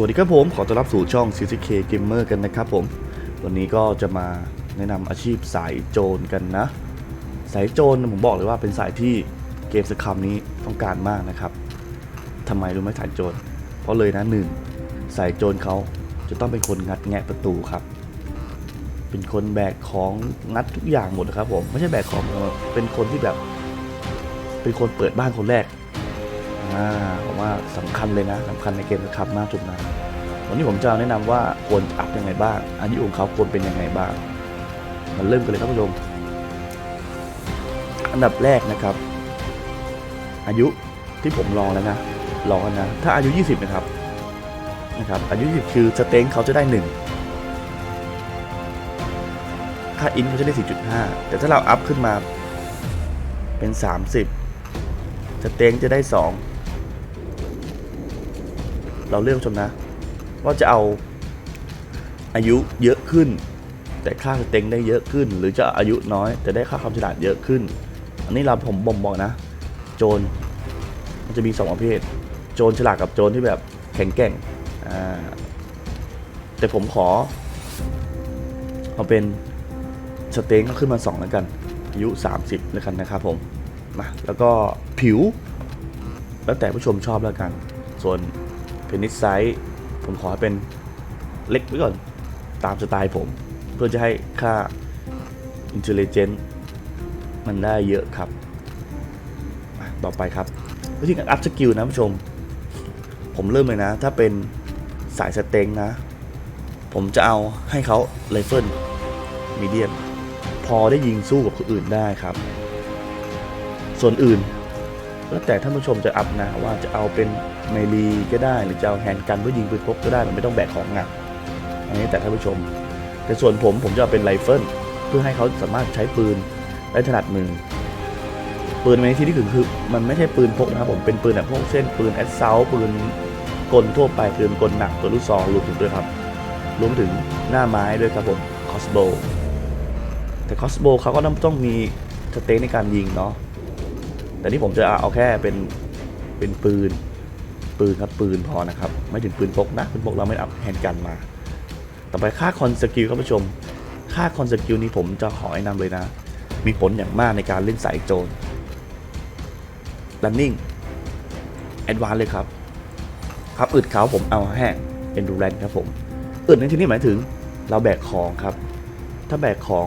วัสดีครับผม ขอต้อนรับสู่ช่อง CCK Gamer กันนะครับผม วันนี้ก็จะมาแนะนำอาชีพสายโจรกันนะ สายโจรผมบอกเลยว่าเป็นสายที่เกมสครัมนี้ต้องการมากนะครับทำไมรู้ไหมสายโจร เพราะเลยนะหนึ่งสายโจรเขาจะต้องเป็นคนงัดแงะประตูครับ เป็นคนแบกของงัดทุกอย่างหมดนะครับผม ไม่ใช่แบกของ เป็นคนที่แบบ เป็นคนเปิดบ้านคนแรก อ่าผมว่าสำคัญเลยนะสำคัญในเกมสครับมากจุดนั้นวันนี้ผมจะแนะนำว่าควรอัพยังไงบ้างอายุของเขาควรเป็นยังไงบ้างมันเริ่มกันเลยครับผู้ชมอันดับแรกนะครับ อายุที่ผมลองแล้วนะลองนะถ้าอายุ 20 นะครับนะครับอายุ 20 คือสเต็งเขาจะได้1ค่าอินเขาจะได้ 4.5 แต่ถ้าเราอัพขึ้นมาเป็น 30 สเต็งจะได้ 2 เราเลือกชมนะว่าจะเอาอายุเยอะขึ้น แต่ค่าสเต็งได้เยอะขึ้น หรือจะอายุน้อยแต่ได้ค่าความฉลาดเยอะขึ้น อันนี้เราผมบ่มบอกนะ โจรมันจะมีสองประเภท โจรฉลาดกับโจรที่แบบแข็งแกร่งอ่าแต่ผมขอ เอาเป็นสเต็งก็ขึ้นมา2แล้วกัน อายุ 30แล้วกันนะครับผมมาแล้วก็ผิว แล้วแต่ผู้ชมชอบแล้วกัน ส่วน เพนิสไซส์ผมขอให้เป็นเล็กไว้ก่อน ตามสไตล์ผม เพื่อจะให้ค่า Intelligence มันได้เยอะครับ ต่อไปครับวิธีการอัพสกิลนะผู้ชม ผมเริ่มเลยนะ ถ้าเป็นสายสเต็งนะ ผมจะเอาให้เขาเลเฟิลมีเดียมพอได้ยิงสู้กับคนอื่นได้ครับ ส่วนอื่น แล้วแต่ท่านผู้ชมจะอัพนะว่าจะเอาเป็นเมลีก็ได้หรือจะเอาแฮนด์กันเพื่อยิงปืนพกก็ได้มันไม่ต้องแบกของหนักอันนี้แต่ท่านผู้ชม แต่ส่วนผมผมจะเอาเป็นไรเฟิลเพื่อให้เขาสามารถใช้ปืนได้ถนัดมือ ปืนในที่นี้คือคือมันไม่ใช่ปืนพกนะครับผมเป็นปืนแบบพวกเส้นปืนแอสเซลปืนกลทั่วไปปืนกลหนักตัวลูกซองรวมถึงด้วยครับรวมถึงหน้าไม้ด้วยครับผมคอสโบแต่คอสโบเขาก็ต้องต้องมีสเตนในการยิงเนาะ แต่นี่ผมจะเอาแค่เป็นเป็นปืนปืนครับปืนพอนะครับ ไม่ถึงปืนพกนะปืนพกเราไม่เอาแฮนด์กันมา ต่อไปค่าคอนสกิลครับผู้ชม ค่าคอนสกิลนี้ผมจะขอแนะนำเลยนะ มีผลอย่างมากในการเล่นสายโจร running advance เลยครับ ครับอึดเขาผมเอาแห้ endurance ครับผมอึดในที่นี้หมายถึงเราแบกของครับ ถ้าแบกของ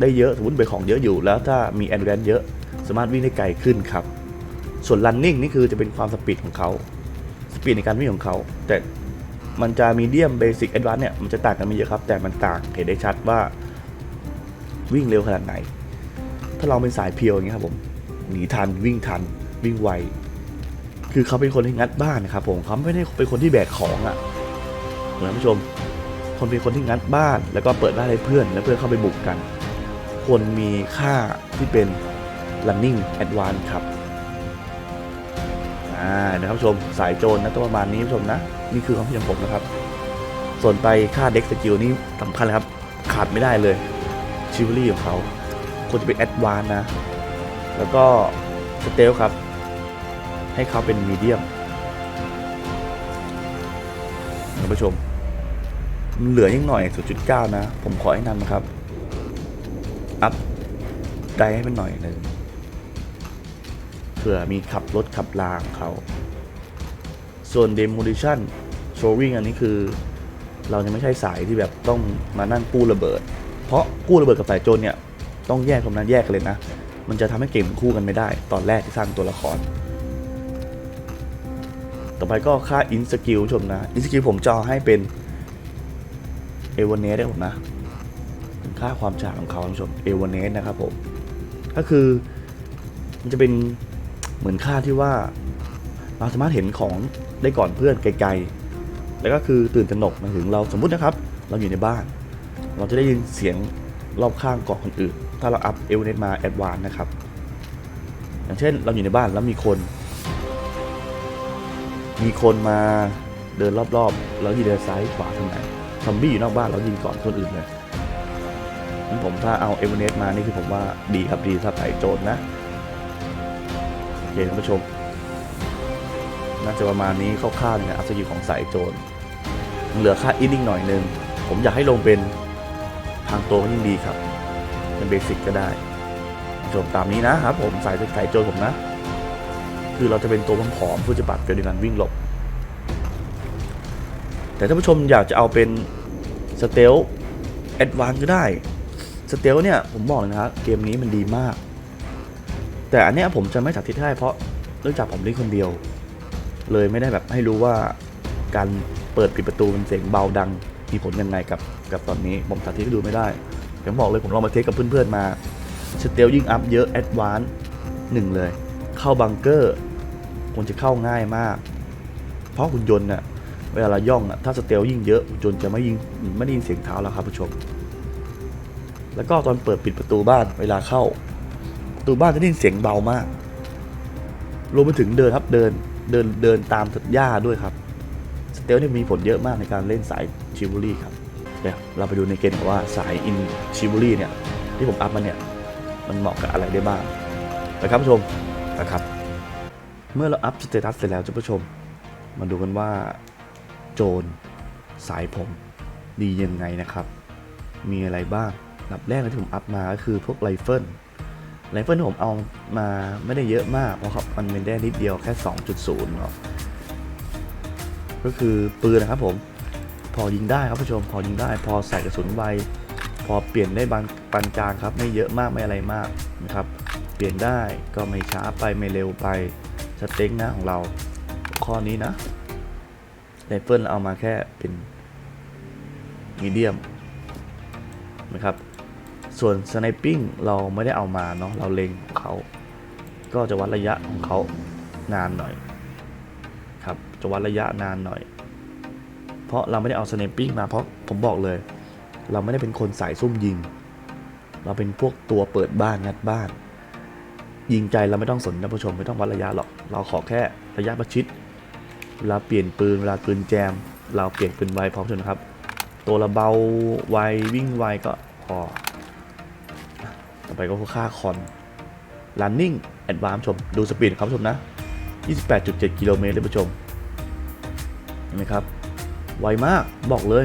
ได้เยอะสมมติแบกของเยอะอยู่แล้วถ้ามี endurance เยอะ สามารถวิ่งได้ไกลขึ้นครับ ส่วน running นี่คือจะเป็นความสปีดของเขาสปีดในการวิ่งของเขา แต่มันจะมีเดียมเบสิกแอดวานเนี่ยมันจะต่างกันไม่เยอะครับ แต่มันต่างเห็นได้ชัดว่าวิ่งเร็วขนาดไหน ถ้าเราเป็นสายเพียวอย่างเงี้ยครับผมหนีทันวิ่งทันวิ่งไวคือเขาเป็นคนที่งัดบ้านนะครับผมเขาไม่ได้เป็นคนที่แบกของอะ่ะเหมือนท่านผู้ชม คนเป็นคนที่งัดบ้าน แล้วก็เปิดบ้านให้เพื่อน แล้วเพื่อนเข้าไปบุกกัน คนมีค่าที่เป็น running advance ครับอ่านะครับชมสายโจรนะต้องประมาณนี้ผู้ชมนะ นี่คือความคิดของผมนะครับ ส่วนไปค่าเด็กสกิลนี่สำคัญครับ ขาดไม่ได้เลยชิวลี่ของเขาควรจะเป็นแอดวานนะ แล้วก็สเตลครับ ให้เขาเป็นมีเดียมท่านผู้ชม เหลือยังหน่อย 0.9 นะ ผมขอให้นำนะครับ อัพได้ให้มันหน่อยหนึ่ง เผื่อมีขับรถขับลางเขา ส่วน demolition showing อันนี้คือ เราจะไม่ใช่สายที่แบบต้องมานั่งกู้ระเบิด เพราะกู้ระเบิดกับสายโจรเนี่ยต้องแยกตรงนั้นแยกกันเลยนะ มันจะทำให้เกมคู่กันไม่ได้ ตอนแรกที่สร้างตัวละคร ต่อไปก็ค่า in skill ชมนะ in skill ผมจะเอาให้เป็น e v a n e s ได้ผมนะค่าความฉลาดของเขาท่านผู้ชม e v a n e s นะครับผมก็คือมันจะเป็น เหมือนค่าที่ว่าเราสามารถเห็นของได้ก่อนเพื่อนไกลๆ แล้วก็คือตื่นตระหนกมาถึงเราสมมุตินะครับ เราอยู่ในบ้าน เราจะได้ยินเสียงรอบข้างก่อนคนอื่น ถ้าเราอัพเอลเนตมาแอดวานนะครับ อย่างเช่นเราอยู่ในบ้านแล้วมีคน มีคนมาเดินรอบๆ แล้วยิงเดินซ้ายขวาทางไหนซอมบี้อยู่นอกบ้านเรายิงก่อนคนอื่นเลยงั้นผมถ้าเอาเอเวอเรสต์มานี่คือผมว่าดีครับดีสำหรับสายโจรนะ เคท่านผู้ชม น่าจะประมาณนี้คร่าวๆเนี่ยอัพสกิลของสายโจรเหลือค่าอินนิ่งหน่อยนึง ผมอยากให้ลงเป็นทางตัวก็ยิ่งดีครับ เป็นเบสิกก็ได้จบตามนี้นะครับผมสายสายโจรผมนะ คือเราจะเป็นตัวผอมๆเพื่อจะปัดเกิดในการวิ่งหลบ แต่ถ้านผู้ชมอยากจะเอาเป็นสเตลแอดวานก็ได้สเตลเนี่ยผมบอกเลยนะครับเกมนี้มันดีมาก แต่อันเนี้ยผมจะไม่สาธิตให้เพราะเนื่องจากผมเล่นคนเดียว เลยไม่ได้แบบให้รู้ว่าการเปิดปิดประตูเป็นเสียงเบาดัง มีผลยังไงกับกับตอนนี้ผมสาธิตให้ดูไม่ได้ผมบอกเลยผมลองมาเทสกับเพื่อนๆมาสเตลยิ่งอัพเยอะแอดวานซ์หนึ่งเลย เข้าบังเกอร์ควรจะเข้าง่ายมาก เพราะหุ่นยนต์น่ะเวลาเราย่องอะถ้าสเตลยิ่งเยอะหุ่นยนต์จะไม่ยิงไม่ได้ยินเสียงเท้าแล้วครับผู้ชม แล้วก็ตอนเปิดปิดประตูบ้านเวลาเข้า ประตูบ้านจะได้ยินเสียงเบามากรวมไปถึงเดินครับเดินเดินเดินตามหญ้าด้วยครับสเตลเนี่ยมีผลเยอะมากในการเล่นสายชิว o รี่ครับเดี๋ยวเราไปดูในเกมว่าสายอินชิว o รี่เนี่ย ที่ผมอัพมาเนี่ย มันเหมาะกับอะไรได้บ้างไปครับผู้ชมนะครับ เมื่อเราอัพสเตตัสเสร็จแล้วท่านผู้ชม มาดูกันว่า โจรสายผมดียังไงนะครับ มีอะไรบ้างอันดับแรกที่ผมอัพมาก็คือพวกไรเฟิล ไรเฟิลผมเอามาไม่ได้เยอะมาก เพราะครับมันเป็นได้นิดเดียวแค่ 2.0เนาะก็คือปืนนะครับผม พอยิงได้ครับผู้ชมพอยิงได้ พอใส่กระสุนไวพอเปลี่ยนได้บางปานกลางครับ ไม่เยอะมากไม่อะไรมากนะครับ เปลี่ยนได้ก็ไม่ช้าไปไม่เร็วไปสเต็กนะของเราข้อนี้นะไรเฟิลเอามาแค่เป็นมีเดียมนะครับ ส่วนสไนปิ้งเราไม่ได้เอามาเนาะเราเล็งของเขาก็จะวัดระยะของเขานานหน่อยครับจะวัดระยะนานหน่อย เพราะเราไม่ได้เอาสไนปิ้งมาเพราะผมบอกเลย เราไม่ได้เป็นคนสายซุ่มยิง เราเป็นพวกตัวเปิดบ้านงัดบ้าน ยิงใจเราไม่ต้องสนนะผู้ชมไม่ต้องวัดระยะหรอก เราขอแค่ระยะประชิดเวลาเปลี่ยนปืนเวลาปืนแจม เราเปลี่ยนปืนไวพร้อมชนนครับ ตัวเราเบาไววิ่งไวก็พอ ต่อไปก็คือค่าคอน running advance ชม ดูสปีดครับชมนะ 28.7 กิโลเมตรเลยผู้ชมเห็นไหมครับ ไวมากบอกเลย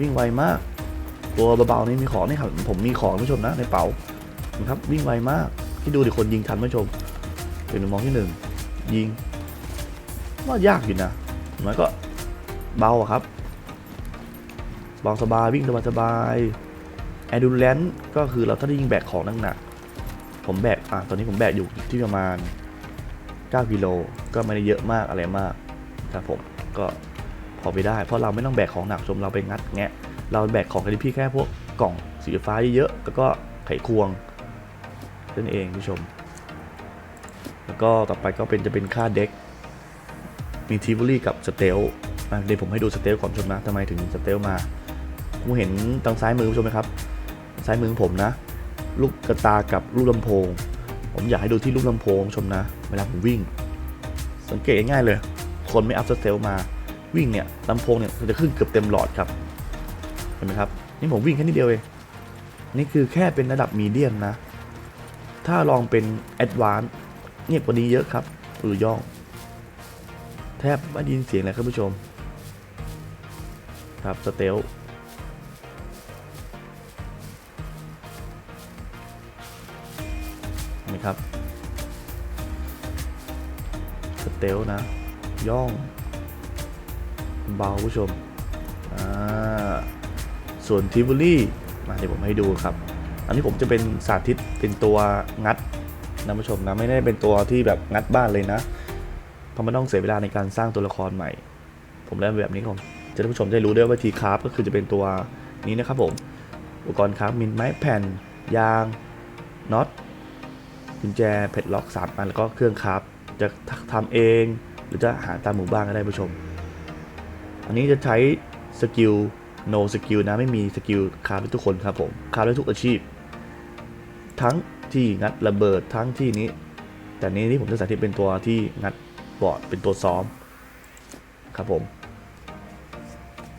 วิ่งไวมาก ตัวเบาๆนี่มีของนี่ครับผมมีของผู้ชมนะในเป๋านะครับวิ่งไวมากที่ดูดิคนยิงทันผู้ชมเป็นมุมมองที่หนึ่งยิงว่ายากอยู่นะมันก็เบาครับเบาสบายวิ่งสบายสบาย แอดูแลนก็คือเราถ้าได้ยิงแบกของหนักๆผมแบกอะตอนนี้ผมแบกอยู่ที่ประมาณ 9กิโลก็ไม่ได้เยอะมากอะไรมากครับผมก็พอไปได้ เพราะเราไม่ต้องแบกของหนักชมเราไปงัดแงะ เราแบกของกันที่พี่แค่พวกกล่องสีฟ้าเยอะๆแล้วก็ไขควงนั่นเองผู้ชม แล้วก็ต่อไปก็เป็นจะเป็นค่าเด็กมีทิวอรี่กับสเตลเดี๋ยวผมให้ดูสเตลก่อนชมนะทำไมถึงสเตลมาผมเห็นทางซ้ายมือผู้ชมไหมครับ ซ้ายมือของผมนะ ลูกกระตากับลูกลำโพง ผมอยากให้ดูที่ลูกลำโพงชมนะ เวลาผมวิ่ง สังเกตง่ายเลย คนไม่อัพสเตลมาวิ่งเนี่ยลำโพงเนี่ยจะขึ้นเกือบเต็มหลอดครับ เห็นไหมครับ นี่ผมวิ่งแค่นิดเดียวเอง นี่คือแค่เป็นระดับมีเดียมนะ ถ้าลองเป็นแอดวานซ์เงียบกว่านี้เยอะครับหรือย่อง แทบไม่ได้ยินเสียงเลยครับผู้ชม ครับสเตล นี่ครับสเตลนะ ย่อง เบาผู้ชม ส่วนทิวลี่มาเดี๋ยวผมให้ดูครับ อันนี้ผมจะเป็นสาธิตเป็นตัวงัดนะผู้ชมนะ ไม่ได้เป็นตัวที่แบบงัดบ้านเลยนะ เพราะมันต้องเสียเวลาในการสร้างตัวละครใหม่ ผมเล่นแบบนี้ผมจะให้ผู้ชมได้รู้ด้วยว่าทีคราฟก็คือจะเป็นตัวนี้นะครับผม อุปกรณ์คราฟมีไม้แผ่น ยางน็อต กุญแจเพชรล็อกสามอันแล้วก็เครื่องคราฟจะทำเอง หรือจะหาตามหมู่บ้านก็ได้ผู้ชม อันนี้จะใช้สกิล no สกิลนะไม่มีสกิลคาฟได้ทุกคนครับผมคาฟได้ทุกอาชีพ ทั้งที่งัดระเบิดทั้งที่นี้ แต่นี้ที่ผมจะสาธิตเป็นตัวที่งัดบอร์ดเป็นตัวซ้อมครับผม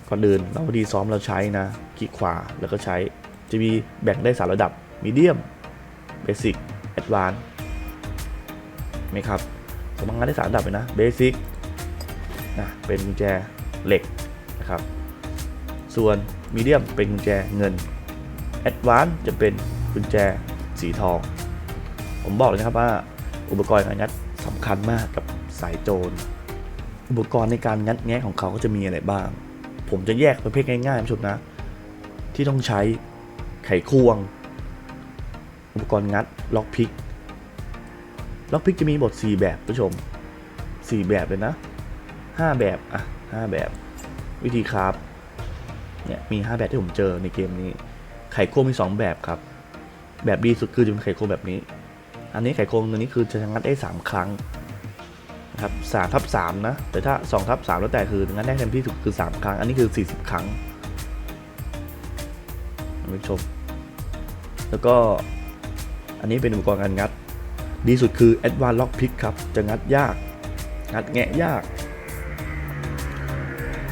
ก่อนอื่นเราพอดีซ้อมเราใช้นะคลิกขวาแล้วก็ใช้จะมีแบ่งได้สามระดับมีเดียมเบสิก แอดวานไหมครับผมงัดได้สามระดับเลยนะเบสิกนะเป็นกุญแจเหล็กนะครับ ส่วนมีเดียมเป็นกุญแจเงินแอดวานซ์จะเป็นกุญแจสีทอง ผมบอกเลยนะครับว่าอุปกรณ์การงัดสำคัญมากกับสายโจร อุปกรณ์ในการงัดแงะของเขาก็จะมีอะไรบ้าง ผมจะแยกประเภทง่ายๆผู้ชมนะ ที่ต้องใช้ไขควง อุปกรณ์งัดล็อกพิกล็อกพิกจะมีบท 4 แบบผู้ชม 4 แบบเลยนะ 5 แบบ อะ 5 แบบ วิธีคราฟเนี่ยมี 5 แบบที่ผมเจอในเกมนี้ ไขควงมี 2 แบบครับ แบบดีสุดคือจะเป็นไขควงแบบนี้ อันนี้ไขควงตัวนี้คือจะงัดได้ 3 ครั้งนะครับ3ทับ3นะ แต่ถ้า2ทับ3แล้วแต่คืองัดได้เต็มที่สุดคือ3ครั้ง อันนี้คือ40ครั้งผู้ชม แล้วก็ อันนี้เป็นอุปกรณ์การงัด ดีสุดคือ Advanced Lock Pick ครับ จะงัดยาก งัดแงะยาก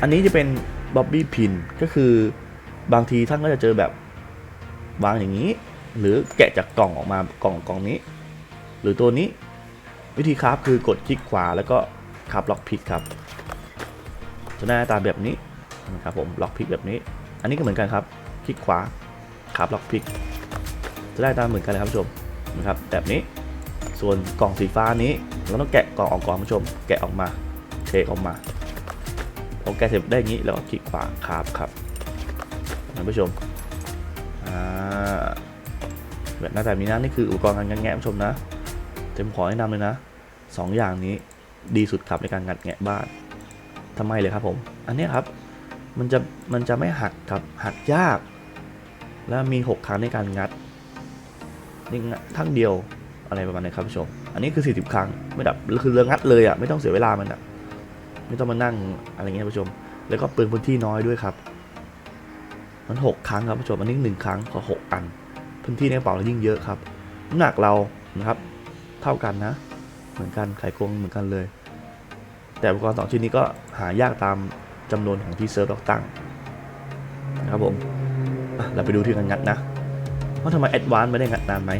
อันนี้จะเป็น Bobby Pin ก็คือบางทีท่านก็จะเจอแบบวางอย่างนี้ หรือแกะจากกล่องออกมากล่องกล่องนี้ หรือตัวนี้วิธีคราฟคือกดคลิกขวาแล้วก็คราฟล็อกพิกครับจะได้หน้าตาแบบนี้นะครับผมล็อกพิกแบบนี้ อันนี้ก็เหมือนกันครับ คลิกขวาคราฟล็อกพิกจะได้ตามเหมือนกันเลยครับผู้ชม นะครับแบบนี้ ส่วนกล่องสีฟ้านี้เราต้องแกะกล่องออกก่อนผู้ชม แกะออกมาเทออกมาพอแกะเสร็จได้อย่างนี้แล้วก็คลิกขวาครับครับท่านผู้ชมอ่าแบบหน้าแบบนี้นะนี่คืออุปกรณ์การงัดแงะผู้ชมนะเต็มขอแนะนำเลยนะสองอย่างนี้ดีสุดครับในการงัดแงะบ้านทำไมเลยครับผม อันนี้ครับมันจะมันจะไม่หักครับหักยาก แล้วมี 6 ครั้งในการงัด นี่งัดทั้งเดียวอะไรประมาณนี้ครับผู้ชม อันนี้คือ 40 ครั้ง ไม่ดับคือเรืองัดเลยอะไม่ต้องเสียเวลามันอะไม่ต้องมานั่งอะไรเงี้ยผู้ชม แล้วก็เปลืองพื้นที่น้อยด้วยครับ มัน 6 ครั้งครับผู้ชมอันนี้1ครั้งขอ6อัน พื้นที่ในกระเป๋าเรายิ่งเยอะครับน้ำหนักเรานะครับ เท่ากันนะ เหมือนกันไขควงเหมือนกันเลย แต่อุปกรณ์สองชิ้นนี้ก็หายากตามจำนวนของที่เซิร์ฟเราตั้งนะครับผมเราไปดูที่การงัดนะ ว่าทำไมแอดวานซ์ไม่ได้งัดนานไหม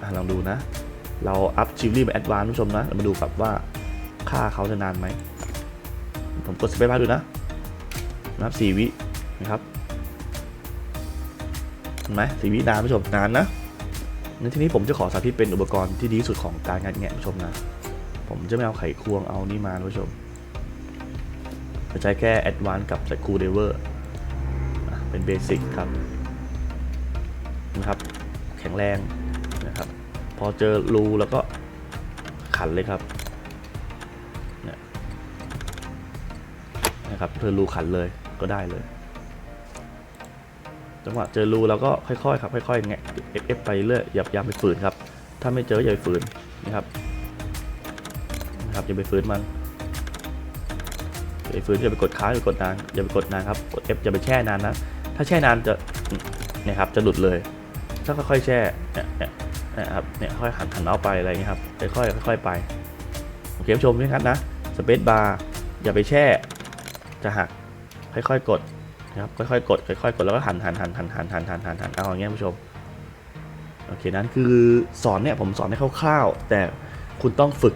อลองดูนะ เราอัพชิลลี่ไปแอดวานซ์ผู้ชมนะเรามาดูกับว่าค่าเขาจะนานไหม ผมกดสเปซบาร์ดูนะนับสี่วินะครับเห็นไหมสี่วินานผู้ชมนานนะในที่นี้ผมจะขอสาธิตเป็นอุปกรณ์ที่ดีที่สุดของการงัดแงะผู้ชมนะ ผมจะไม่เอาไขควงเอานี่มาผู้ชมจะใช้แค่แอดวานซ์กับสกูเดเวอร์เป็นเบสิกครับ นะครับ แข็งแรงนะครับ พอเจอรูแล้วก็ขันเลยครับนะครับเจอรูขันเลยก็ได้เลย จังหวะเจอรูแล้วก็ค่อยๆครับค่อยๆแงะเอฟเอฟไปเรื่อยอย่าอย่าไปฝืนครับ ถ้าไม่เจออย่าไปฝืนนะครับนะครับอย่าไปฝืนมันอย่าไปฝืนอย่าไปกดค้างอย่าไปกดนานอย่าไปกดนานครับกด F อย่าไปแช่นานนะถ้าแช่นานจะนี่ยครับจะหลุดเลย ถ้าค่อยๆแช่เนี่ยเนี่ยเนี่ยครับเนี่ยค่อยหันหันเอาไปอะไรอย่างเงี้ยครับค่อยๆค่อยๆไปโอเคผู้ชมนี่ครับนะสเปซบาร์อย่าไปแช่ จะหักค่อยๆกดนะครับค่อยๆกดค่อยๆกดแล้วก็หันหันหันหันหันหันหันหันหันเอาอย่างเงี้ยผู้ชมโอเคนั้นคือสอนเนี่ยผมสอนให้คร่าวๆแต่คุณต้องฝึก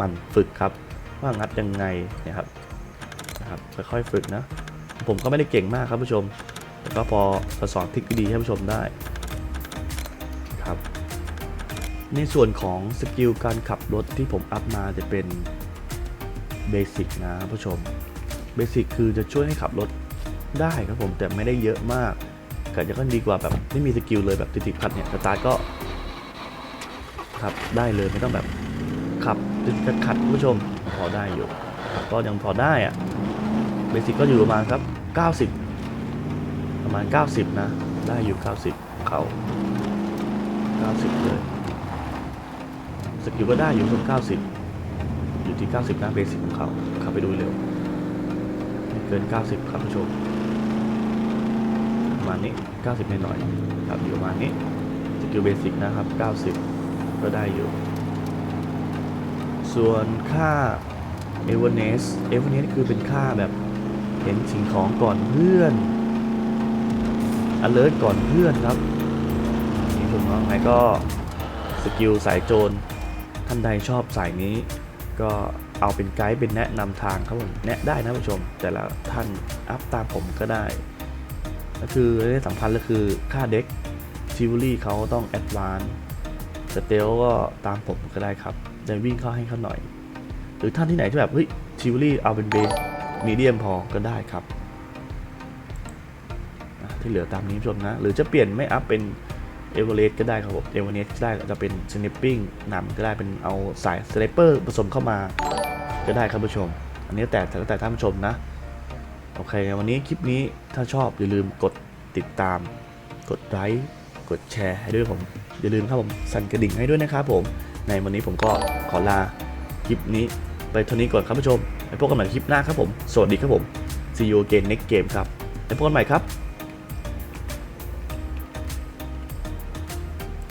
มันฝึกครับ ว่างัดยังไงนะครับนะครับค่อยๆฝึกนะ ผมก็ไม่ได้เก่งมากครับผู้ชม แต่ก็พอสอนทิคดีให้ผู้ชมได้ ในส่วนของสกิลการขับรถที่ผมอัพมาจะเป็นเบสิกนะผู้ชมเบสิกคือจะช่วยให้ขับรถได้ครับผมแต่ไม่ได้เยอะมากก็จะก็ดีกว่าแบบไม่มีสกิลเลยแบบติดๆขัดเนี่ยสตาร์ก็ขับได้เลยไม่ต้องแบบขับติดขัดผู้ชมพอได้อยู่ก็ยังพอได้อะเบสิกก็อยู่ประมาณครับ 90 ประมาณ 90 นะ ได้อยู่ 90 เขา 90 เลยสกิลก็ได้อยู่ตรง90อยู่ที่90นะเบสิกของเขาขับไปดูเร็วเกิน 90 ครับผู้ชมประมาณนี้ 90นิดหน่อยๆครับอยู่ประมาณนี้สกิลเบสิกนะครับ 90 ก็ได้อยู่ ส่วนค่าเอเวอร์เนสเอเวอร์เนสคือเป็นค่าแบบเห็นสิ่งของก่อนเพื่อน alert ก่อนเพื่อนครับนี่ผมว่าไงก็สกิลสายโจร ท่านใดชอบสายนี้ ก็เอาเป็นไกด์เป็นแนะนำทางครับผมแนะได้นะผู้ชม แต่ละท่านอัพตามผมก็ได้ ก็คือเรื่องสำคัญก็คือค่าเด็กชิวลี่เขาต้องแอดวานสเตลก็ตามผมก็ได้ครับเดินวิ่งเข้าให้เขาหน่อย หรือท่านที่ไหนที่แบบเฮ้ยชิวลี่เอาเป็นเบสมีเดียมพอก็ได้ครับที่เหลือตามนี้ผู้ชมนะ หรือจะเปลี่ยนไม่อัพเป็น เอเวอเรสก็ได้ครับผมเอเวอเรสก็ได้จะเป็นสเนปปิ้งนำก็ได้เป็นเอาสายสไนเปอร์ผสมเข้ามาก็ได้ครับผู้ชม อันนี้แต่แต่ท่านผู้ชมนะ โอเค วันนี้คลิปนี้ถ้าชอบอย่าลืมกดติดตาม กดไลค์กดแชร์ให้ด้วยผม อย่าลืมครับผมสั่นกระดิ่งให้ด้วยนะครับผม ในวันนี้ผมก็ขอลาคลิปนี้ไปเท่านี้ก่อนครับผู้ชมไว้พบกันใหม่คลิปหน้าครับผม สวัสดีครับผม See you again next game ครับไว้พบกันใหม่ครับ